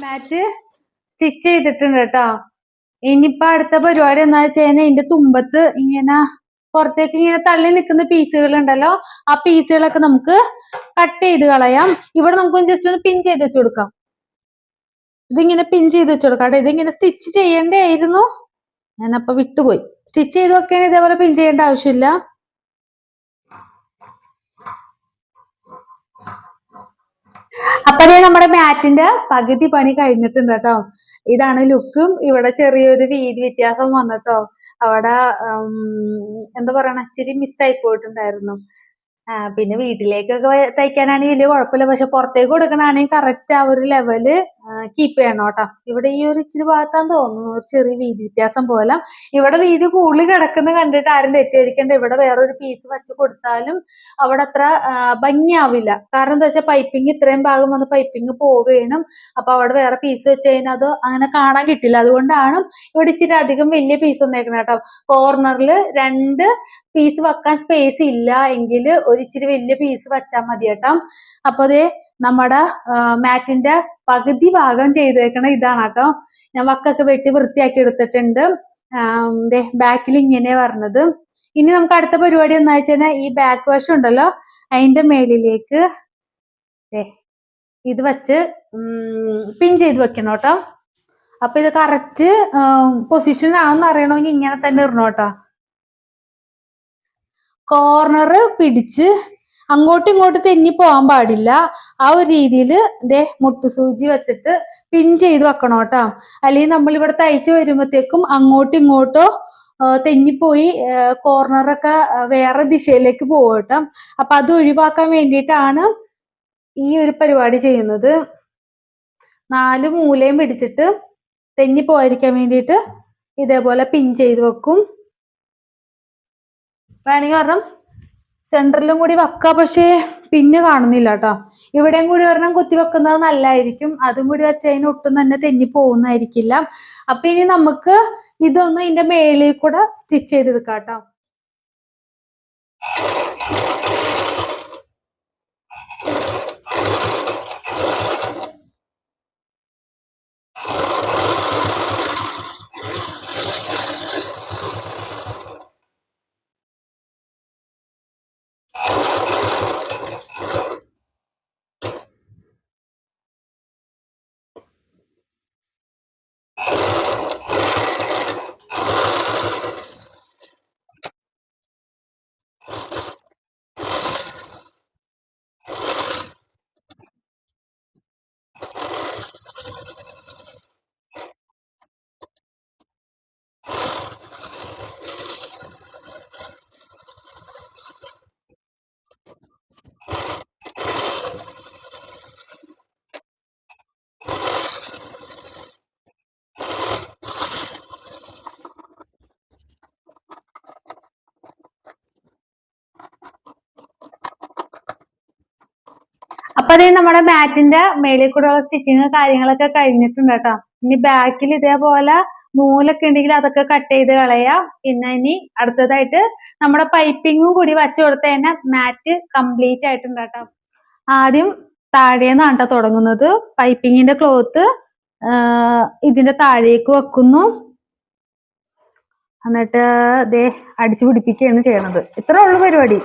മാറ്റ് സ്റ്റിച്ച് ചെയ്തിട്ടുണ്ട് കേട്ടോ. ഇനിയിപ്പോ അടുത്ത പരിപാടി എന്താ വെച്ച് കഴിഞ്ഞാൽ ഇതിന്റെ തുമ്പത്ത് ഇങ്ങനെ പുറത്തേക്ക് ഇങ്ങനെ തള്ളി നിൽക്കുന്ന പീസുകൾ ഉണ്ടല്ലോ ആ പീസുകളൊക്കെ നമുക്ക് കട്ട് ചെയ്ത് കളയാം. ഇവിടെ നമുക്ക് ജസ്റ്റ് ഒന്ന് പിൻ ചെയ്ത് വെച്ച് കൊടുക്കാം. ഇതിങ്ങനെ പിൻ ചെയ്ത് വെച്ച് കൊടുക്കാം കേട്ടോ. ഇതിങ്ങനെ സ്റ്റിച്ച് ചെയ്യേണ്ടതായിരുന്നു. ഞാനപ്പൊ വിട്ടുപോയി. സ്റ്റിച്ച് ചെയ്ത് വെക്കുകയാണെങ്കിൽ ഇതേപോലെ പിൻ ചെയ്യേണ്ട ആവശ്യമില്ല. അപ്പൊ അതേ നമ്മുടെ മാറ്റിന്റെ പകുതി പണി കഴിഞ്ഞിട്ടുണ്ട് കേട്ടോ. ഇതാണ് ലുക്കും. ഇവിടെ ചെറിയൊരു വീതി വ്യത്യാസം വന്നിട്ടോ. അവിടെ എന്താ പറയണ? ഇച്ചിരി മിസ്സായി പോയിട്ടുണ്ടായിരുന്നു. പിന്നെ വീട്ടിലേക്കൊക്കെ തയ്ക്കാനാണെങ്കിൽ വലിയ കുഴപ്പമില്ല. പക്ഷെ പുറത്തേക്ക് കൊടുക്കണാണെങ്കിൽ കറക്റ്റ് ആ ഒരു ലെവൽ കീപ്പ് ചെയ്യണം കേട്ടോ. ഇവിടെ ഈ ഒരു ഇച്ചിരി ഭാഗത്താന്ന് തോന്നുന്നു. ഒരു ചെറിയ വീതി വ്യത്യാസം പോലെ. ഇവിടെ വീതി കൂടുതൽ കിടക്കുന്ന കണ്ടിട്ട് ആരും തെറ്റിയിരിക്കണ്ട ഇവിടെ വേറൊരു പീസ് വെച്ച് കൊടുത്താലും അവിടെ അത്ര ഭംഗിയാവില്ല. കാരണം എന്താ വെച്ചാൽ പൈപ്പിംഗ് ഇത്രയും ഭാഗം വന്ന് പൈപ്പിംഗ് പോവേണം അപ്പൊ അവിടെ വേറെ പീസ് വെച്ച് കഴിഞ്ഞാൽ അത് അങ്ങനെ കാണാൻ കിട്ടില്ല. അതുകൊണ്ടാണ് ഇവിടെ ഇച്ചിരി അധികം വലിയ പീസ് വന്നേക്കണം കേട്ടോ. കോർണറിൽ രണ്ട് പീസ് വെക്കാൻ സ്പേസ് ഇല്ല എങ്കിൽ ഒരു ഇച്ചിരി വലിയ പീസ് വെച്ചാൽ മതി കേട്ടോ. അപ്പൊ ദേ നമ്മുടെ മാറ്റിന്റെ പകുതി ഭാഗം ചെയ്തേക്കണ ഇതാണ് കേട്ടോ ഞാൻ വക്കൊക്കെ വെട്ടി വൃത്തിയാക്കി എടുത്തിട്ടുണ്ട്. ബാക്കിൽ ഇങ്ങനെ പറഞ്ഞത് ഇനി നമുക്ക് അടുത്ത പരിപാടി എന്താ വെച്ചാൽ ഈ ബാക്ക് വാഷ് ഉണ്ടല്ലോ അതിന്റെ മേളിലേക്ക് ഇത് വെച്ച് പിൻ ചെയ്ത് വെക്കണം കേട്ടോ. അപ്പൊ ഇത് കറക്റ്റ് പൊസിഷൻ ആണെന്ന് അറിയണമെങ്കിൽ ഇങ്ങനെ തന്നെ ഇടണം കേട്ടോ. കോർണർ പിടിച്ച് അങ്ങോട്ടും ഇങ്ങോട്ടും തെന്നി പോകാൻ പാടില്ല. ആ ഒരു രീതിയിൽ ദേ മുട്ടുസൂചി വെച്ചിട്ട് പിൻ ചെയ്ത് വെക്കണം കേട്ടോ. അല്ലെങ്കിൽ നമ്മൾ ഇവിടെ തയ്ച്ച് വരുമ്പോഴത്തേക്കും അങ്ങോട്ടും ഇങ്ങോട്ടോ തെന്നിപ്പോയി കോർണറൊക്കെ വേറെ ദിശയിലേക്ക് പോകും അപ്പൊ അത് ഒഴിവാക്കാൻ വേണ്ടിയിട്ടാണ് ഈ ഒരു പരിപാടി ചെയ്യുന്നത്. നാല് മൂലയും പിടിച്ചിട്ട് തെന്നി പോയിരിക്കാൻ വേണ്ടിയിട്ട് ഇതേപോലെ പിൻ ചെയ്ത് വെക്കും. വേണമെങ്കിൽ പറഞ്ഞാൽ സെന്ററിലും കൂടി വെക്കാം പക്ഷേ പിന്നെ കാണുന്നില്ല കേട്ടോ ഇവിടെയും കൂടി ഒരെണ്ണം കുത്തി വെക്കുന്നത് നല്ലതായിരിക്കും അതും കൂടി വെച്ച് കഴിഞ്ഞാൽ ഒട്ടും തന്നെ തെന്നി പോകുന്നതായിരിക്കില്ല. അപ്പൊ ഇനി നമുക്ക് ഇതൊന്ന് ഇതിന്റെ മേളിൽ കൂടെ സ്റ്റിച്ച് ചെയ്തെടുക്കാം കേട്ടോ അപ്പൊ അതേ നമ്മുടെ മാറ്റിന്റെ മേളിൽ കൂടെയുള്ള സ്റ്റിച്ചിങ് കാര്യങ്ങളൊക്കെ കഴിഞ്ഞിട്ടുണ്ട് കേട്ടോ. ഇനി ബാക്കിൽ ഇതേപോലെ നൂലൊക്കെ ഉണ്ടെങ്കിൽ അതൊക്കെ കട്ട് ചെയ്ത് കളയാം. പിന്നെ ഇനി അടുത്തതായിട്ട് നമ്മുടെ പൈപ്പിങ്ങും കൂടി വച്ചു കൊടുത്ത തന്നെ മാറ്റ് കംപ്ലീറ്റ് ആയിട്ടുണ്ട് കേട്ടോ. ആദ്യം താഴേന്നാണ് കേട്ടോ തുടങ്ങുന്നത്. പൈപ്പിങ്ങിന്റെ ക്ലോത്ത് ഇതിന്റെ താഴേക്ക് വെക്കുന്നു. എന്നിട്ട് ദേ അടിച്ചു പിടിപ്പിക്കുകയാണ് ചെയ്യണത്. ഇത്രേ ഉള്ളൂ പരിപാടി.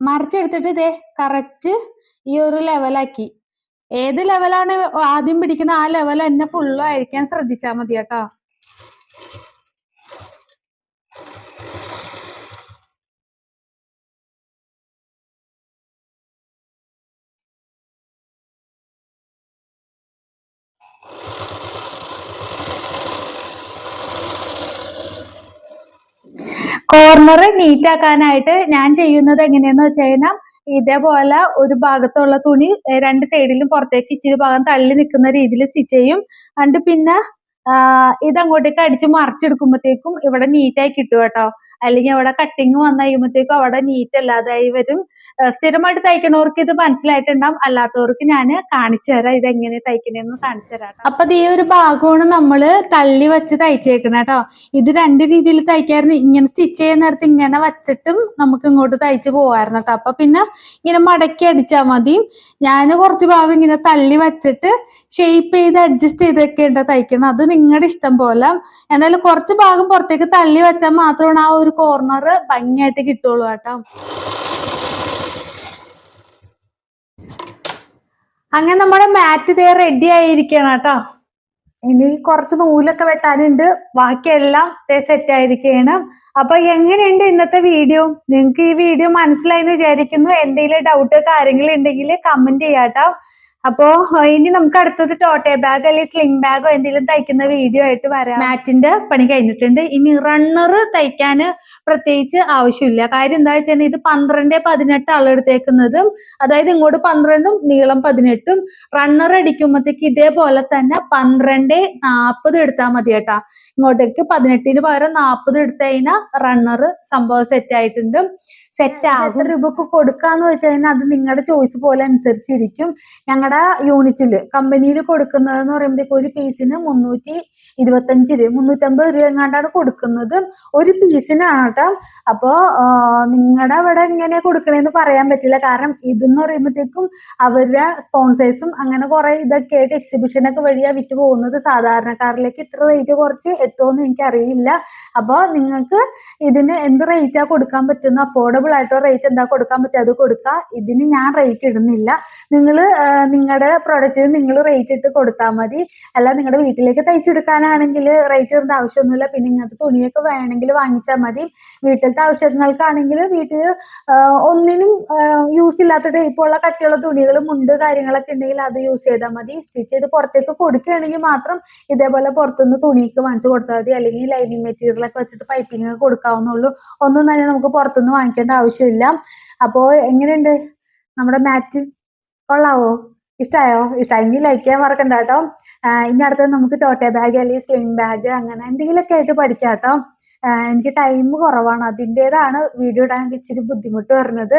മറിച്ചെടുത്തിട്ട് ഇതേ കറക്റ്റ് ഈ ഒരു ലെവലാക്കി ഏത് ലെവലാണ് ആദ്യം പിടിക്കുന്ന ആ ലെവൽ തന്നെ ഫുള്ളും ആയിരിക്കാൻ ശ്രദ്ധിച്ചാൽ മതി കേട്ടോ. കോർണർ നീറ്റ് ആക്കാനായിട്ട് ഞാൻ ചെയ്യുന്നത് എങ്ങനെയാന്ന് വെച്ച് കഴിഞ്ഞാൽ ഇതേപോലെ ഒരു ഭാഗത്തുള്ള തുണി രണ്ട് സൈഡിലും പുറത്തേക്ക് ഇച്ചിരി ഭാഗം തള്ളി നിൽക്കുന്ന രീതിയിൽ സ്റ്റിച്ച് ചെയ്യും. എന്നിട്ട് പിന്നെ ആ, ഇത് അങ്ങോട്ടേക്ക് അടിച്ച് മറിച്ചെടുക്കുമ്പോഴത്തേക്കും ഇവിടെ നീറ്റായി കിട്ടും കേട്ടോ. അല്ലെങ്കിൽ അവിടെ കട്ടിങ് വന്നു കഴിയുമ്പോഴത്തേക്കും അവിടെ നീറ്റ് അല്ലാതായി വരും. സ്ഥിരമായിട്ട് തയ്ക്കണവർക്ക് ഇത് മനസ്സിലായിട്ടുണ്ടാവും. അല്ലാത്തവർക്ക് ഞാൻ കാണിച്ചു തരാം. ഇത് എങ്ങനെ തയ്ക്കണേന്ന് കാണിച്ചു തരാം അപ്പൊ ഈ ഒരു ഭാഗമാണ് നമ്മൾ തള്ളി വെച്ച് തയ്ച്ചേക്കണ കേട്ടോ. ഇത് രണ്ട് രീതിയിൽ തയ്ക്കായിരുന്നു. ഇങ്ങനെ സ്റ്റിച്ച് ചെയ്യുന്ന നേരത്ത് ഇങ്ങനെ വച്ചിട്ടും നമുക്ക് ഇങ്ങോട്ട് തയ്ച്ച് പോവായിരുന്നു കേട്ടോ. അപ്പൊ പിന്നെ ഇങ്ങനെ മടക്കി അടിച്ചാൽ മതി. ഞാൻ കുറച്ച് ഭാഗം ഇങ്ങനെ തള്ളി വച്ചിട്ട് ഷേപ്പ് ചെയ്ത് അഡ്ജസ്റ്റ് ചെയ്തൊക്കെ ഉണ്ട് തയ്ക്കുന്നത്. അത് നിങ്ങളുടെ ഇഷ്ടം പോലെ. എന്നാലും കുറച്ച് ഭാഗം പുറത്തേക്ക് തള്ളി വെച്ചാൽ മാത്രമാണ് ആ ഒരു കോർണർ ഭംഗിയായിട്ട് കിട്ടുള്ളൂ കേട്ടോ. അങ്ങനെ നമ്മുടെ മാറ്റ് തേ റെഡി ആയിരിക്കണം കേട്ടോ. ഇനി കുറച്ച് നൂലൊക്കെ വെട്ടാനുണ്ട്. ബാക്കിയെല്ലാം സെറ്റ് ആയിരിക്കുകയാണ് അപ്പൊ എങ്ങനെയുണ്ട് ഇന്നത്തെ വീഡിയോ നിങ്ങൾക്ക് ഈ വീഡിയോ മനസ്സിലായി എന്ന് വിചാരിക്കുന്നു. എന്തെങ്കിലും ഡൗട്ട് കാര്യങ്ങൾ ഉണ്ടെങ്കിൽ കമന്റ് ചെയ്യാട്ടോ. അപ്പോ ഇനി നമുക്ക് അടുത്തത് ടോട്ടേ ബാഗ് അല്ലെങ്കിൽ സ്ലിം ബാഗോ എന്തെങ്കിലും തയ്ക്കുന്ന വീഡിയോ ആയിട്ട് വരാം. മാറ്റിന്റെ പണി കഴിഞ്ഞിട്ടുണ്ട്. ഇനി റണ്ണർ തയ്ക്കാൻ പ്രത്യേകിച്ച് ആവശ്യമില്ല. കാര്യം എന്താ വെച്ചാൽ ഇത് പന്ത്രണ്ട് പതിനെട്ട് അളവെടുത്തേക്കുന്നതും അതായത് ഇങ്ങോട്ട് പന്ത്രണ്ടും നീളം പതിനെട്ടും റണ്ണർ അടിക്കുമ്പോഴത്തേക്ക് ഇതേപോലെ തന്നെ പന്ത്രണ്ട് നാൽപ്പത് എടുത്താൽ മതി കേട്ടാ. ഇങ്ങോട്ടേക്ക് പതിനെട്ടിന് പകരം നാൽപ്പത് എടുത്തു കഴിഞ്ഞാൽ റണ്ണർ സംഭവം സെറ്റ് ആയിട്ടുണ്ട്. സെറ്റ് ആകും. രൂപക്ക് കൊടുക്കാന്ന് വെച്ച് കഴിഞ്ഞാൽ അത് നിങ്ങളുടെ ചോയ്സ് പോലെ അനുസരിച്ചിരിക്കും. ഞങ്ങളുടെ യൂണിറ്റിൽ കമ്പനിയിൽ കൊടുക്കുന്നതെന്ന് പറയുമ്പോഴത്തേക്ക് ഒരു പീസിന് മുന്നൂറ്റി ഇരുപത്തഞ്ച് രൂപ മുന്നൂറ്റമ്പത് രൂപ എങ്ങാണ്ടാണ് കൊടുക്കുന്നത്. ഒരു പീസിനാണ്. കേട്ടോ അപ്പോ നിങ്ങളുടെ അവിടെ എങ്ങനെ കൊടുക്കണേന്ന് പറയാൻ പറ്റില്ല. കാരണം ഇതെന്ന് പറയുമ്പോഴത്തേക്കും അവരുടെ സ്പോൺസേഴ്സും അങ്ങനെ കുറെ ഇതൊക്കെ ആയിട്ട് എക്സിബിഷനൊക്കെ വഴിയാ വിറ്റ് പോകുന്നത്. സാധാരണക്കാരിലേക്ക് ഇത്ര റേറ്റ് കുറച്ച് എത്തുമെന്ന് എനിക്കറിയില്ല. അപ്പോൾ നിങ്ങൾക്ക് ഇതിന് എന്ത് റേറ്റാ കൊടുക്കാൻ പറ്റുന്ന അഫോർഡബിൾ ആയിട്ടോ റേറ്റ് എന്താ കൊടുക്കാൻ പറ്റുക അത് കൊടുക്കുക ഇതിന് ഞാൻ റേറ്റ് ഇടുന്നില്ല. നിങ്ങൾ നിങ്ങളുടെ പ്രൊഡക്റ്റിന് നിങ്ങൾ റേറ്റ് ഇട്ട് കൊടുത്താൽ മതി. അല്ല നിങ്ങളുടെ വീട്ടിലേക്ക് തയ്ച്ചെടുക്കാനാണെങ്കിൽ റേറ്റ് ഇടേണ്ട ആവശ്യമൊന്നുമില്ല. പിന്നെ ഇങ്ങനത്തെ തുണിയൊക്കെ വേണമെങ്കിൽ വാങ്ങിച്ചാൽ മതി. വീട്ടിലത്തെ ആവശ്യങ്ങൾക്കാണെങ്കിൽ വീട്ടിൽ ഒന്നിനും യൂസ് ഇല്ലാത്ത ടൈപ്പുള്ള കട്ടിയുള്ള തുണികളും മുണ്ട് കാര്യങ്ങളൊക്കെ ഉണ്ടെങ്കിൽ അത് യൂസ് ചെയ്താൽ മതി. സ്റ്റിച്ച് ചെയ്ത് പുറത്തേക്ക് കൊടുക്കുകയാണെങ്കിൽ മാത്രം ഇതേപോലെ പുറത്തുനിന്ന് തുണിക്ക് വാങ്ങിച്ചു കൊടുത്താൽ മതി. അല്ലെങ്കിൽ ലൈനിങ് മെറ്റീരിയൽ ഒക്കെ വെച്ചിട്ട് പൈപ്പിംഗ് ഒക്കെ കൊടുക്കാവുന്നുള്ളൂ ഒന്നും തന്നെ നമുക്ക് പുറത്തുനിന്ന് വാങ്ങിക്കേണ്ട ആവശ്യമില്ല. അപ്പോൾ എങ്ങനെയുണ്ട്? നമ്മുടെ മാറ്റ് കൊള്ളാവോ? ഇഷ്ടമായോ ഇഷ്ടമായി ലൈക്ക് ചെയ്യാൻ മറക്കണ്ട കേട്ടോ. ഇനി അടുത്തത് നമുക്ക് ടോട്ടെ ബാഗ് അല്ലെങ്കിൽ സ്ലിംഗ് ബാഗ് അങ്ങനെ എന്തെങ്കിലുമൊക്കെ ആയിട്ട് പഠിക്കാം കേട്ടോ. എനിക്ക് ടൈം കുറവാണ്. അതിന്റെതാണ് വീഡിയോ ഇടാൻ ഇച്ചിരി ബുദ്ധിമുട്ട് വരുന്നത്.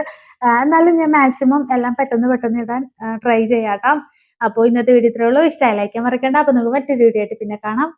എന്നാലും ഞാൻ മാക്സിമം എല്ലാം പെട്ടെന്ന് പെട്ടെന്ന് ഇടാൻ ട്രൈ ചെയ്യാം കേട്ടോ. അപ്പോൾ ഇന്നത്തെ വീഡിയോ ഇത്രയുള്ളൂ ഇഷ്ടമായി ചെയ്യാൻ മറക്കണ്ട. അപ്പോൾ നമുക്ക് മറ്റൊരു വീഡിയോ ആയിട്ട് പിന്നെ കാണാം.